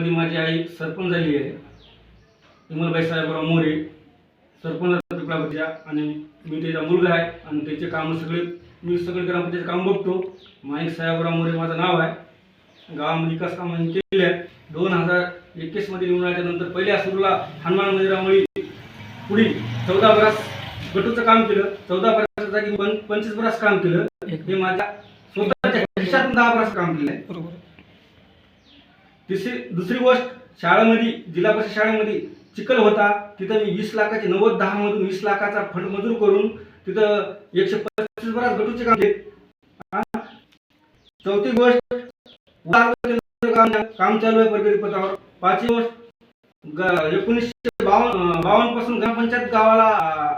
मध्ये माझी आई सरपंच झाली आहे विमलबाई साहेबराव मोरे सरपंच पिपळापतीच्या आणि मी त्याचा मुलगा आहे आणि त्याचे कामं सगळे मी सगळे ग्रामपंचायत काम बघतो. माईक साहेबराव मोरे माझं नाव आहे. गावामध्ये विकास कामं केले आहेत. दोन हजार एकवीसमध्ये निवडून आल्यानंतर पहिल्या सुरूला हनुमान मंदिरामुळे पुढील चौदा बरास गटूचं काम केलं. चौदा बरास जागी पंचवीस बरास काम केलं. हे माझ्या स्वतःच्या खिशातून दहा बरास काम केलं आहे. बरोबर. तिसरी दुसरी गोष्ट शाळेमध्ये जिल्हा परिषद शाळेमध्ये चिखल होता. तिथं मी वीस लाखाचे नव्वद दहा मधून वीस लाखाचा फंड मंजूर करून तिथं एकशे पस्तीस बराच गटूचे काम चौथी गोष्ट काम चालू आहे प्रगती पथावर. पाचवी गोष्ट एकोणीसशे बावन्न बावन्नपासून ग्रामपंचायत गावाला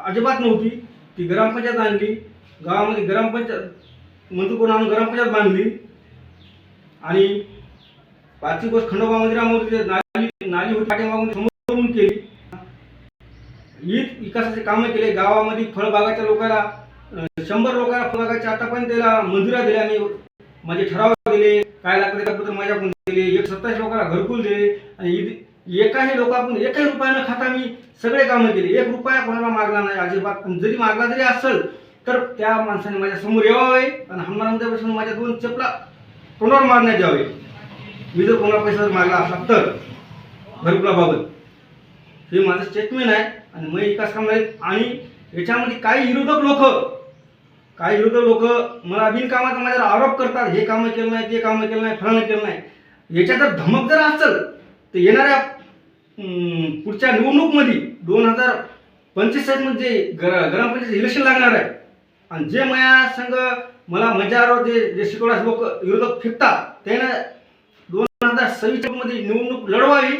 अजिबात नव्हती. ती ग्रामपंचायत आणली. गावामध्ये ग्रामपंचायत मंजूर करून आणून ग्रामपंचायत बांधली. आणि पाचवी गोष्ट खंडोबा मंदिरामध्ये जे नाली नाली होती पाठीमागून समोरून केली. हीच विकासाचे कामं केले. गावामध्ये फळबागाच्या लोकांना शंभर लोकांना फळबागाच्या आतापर्यंत त्याला मंजुऱ्या दिल्या मी माझे ठराव दिले. काय लागले त्याबद्दल माझ्याकडून दिले. एक सत्तावीस लोकांना घरकुल दिले. आणि एकाही लोकांकडून एकाही रुपयानं खाता मी सगळे कामं केले. एक रुपया कोणाला मागला नाही. अजिबात. जरी मागला जरी असेल तर त्या माणसाने माझ्यासमोर यावे आणि हनुमानमध्ये बसून माझ्या दोन चपला तोंडावर मारण्यात यावे. मी जर कोणाला पैसा जर मागला असला तर घरकुलाबाबत. हे माझं स्टेटमेंट आहे आणि मी विकास काम नाही आणि याच्यामध्ये काही विरोधक लोक काही विरोधक लोक मला बिनकामाचा माझ्यावर आरोप करतात. हे कामं केलं नाही ते कामं केलं नाही फळानं केलं नाही. याच्यात जर धमक जर असेल तर येणाऱ्या पुढच्या निवडणूकमध्ये दोन हजार पंचवीसमध्ये जे गर ग्रामपंचायत इलेक्शन लागणार आहे आणि जे माया संघ मला मजावर जे जे शिकवण्यास लोक विरोधक फिरतात त्यानं सव्वीसमध्ये निवडणूक लढवावी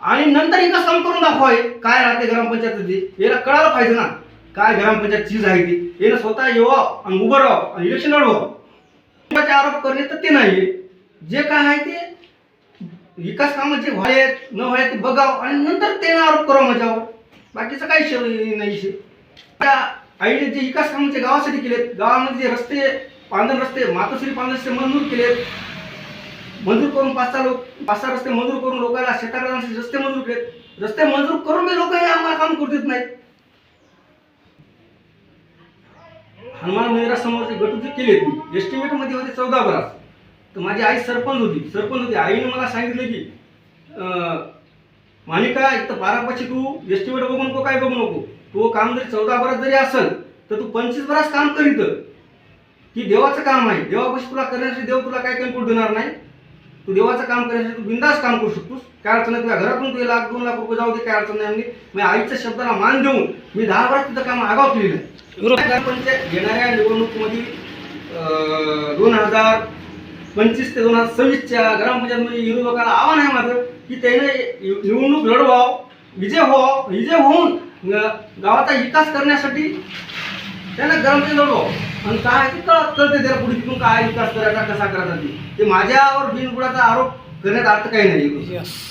आणि नंतर एकच काम करून दाखवावे. काय राहते ग्रामपंचायत याला कळायला पाहिजे ना. काय ग्रामपंचायत चीज आहे ती? यानं स्वतः यावं आणि उभं राहावं आणि इलेक्शन लढवावं आरोप करणे तर ते नाही जे काय आहे ते विकास कामं जे व्हायत न व्हाय ते बघावं आणि नंतर ते आरोप करावं माझ्यावर. बाकीचं काही शे नाही त्या आईने जे विकास कामाचे गावासाठी केलेत गावामध्ये जे रस्ते पांढर रस्ते मातोश्री पांढर रस्ते मंजूर केलेत मंजूर करून पाच सहा लोक पाच सहा रस्ते मंजूर करून लोकांना शेताला रस्ते मंजूर केले रस्ते मंजूर करून मी लोक हे आम्हाला काम करू देत नाहीत. हनुमान मंदिरासमोरचे गटू केली होती एस्टिमेटमध्ये होते चौदा बरास तर माझी आई सरपंच होती. सरपंच होती. आईने मला सांगितलं की मालिका मानिका एक तर बारापाशी तू एस्टिमेट बघू नको काय बघू नको. तू काम जरी चौदा बरास जरी असेल तर तू पंचवीस बरास काम करीत की देवाचं काम आहे. देवापाशी तुला करण्यासाठी देव तुला काय कमी करू देणार नाही? तू देवाचं काम करण्यासाठी तू बिंदास काम करू शकतोस. काय अडचण नाही तुझ्या घरातून तुझे लाख दोन लाख रुपये जाऊ दे काय अडचण नाही आम्ही मी आईच्या शब्दाला मान देऊन मी दहा वर्ष तिथं काम आगाव केलेलं आहे. ग्रामपंचायत येणाऱ्या निवडणुकीमध्ये दोन हजार पंचवीस ते दोन हजार सव्वीसच्या ग्रामपंचायतमध्ये विरोधकाला आव्हान आहे माझं की त्याने निवडणूक लढवावं विजय व्हावं विजय होऊन गावाचा विकास करण्यासाठी त्यानं ग्रामपंचायत लढवावं आणि काय ते कळत कळते त्याला पुढे तिथून काय विकास करायचा कसा करायचा ते. माझ्यावर बिनबुडाचा आरोप करण्यात अर्थ काही नाही. यस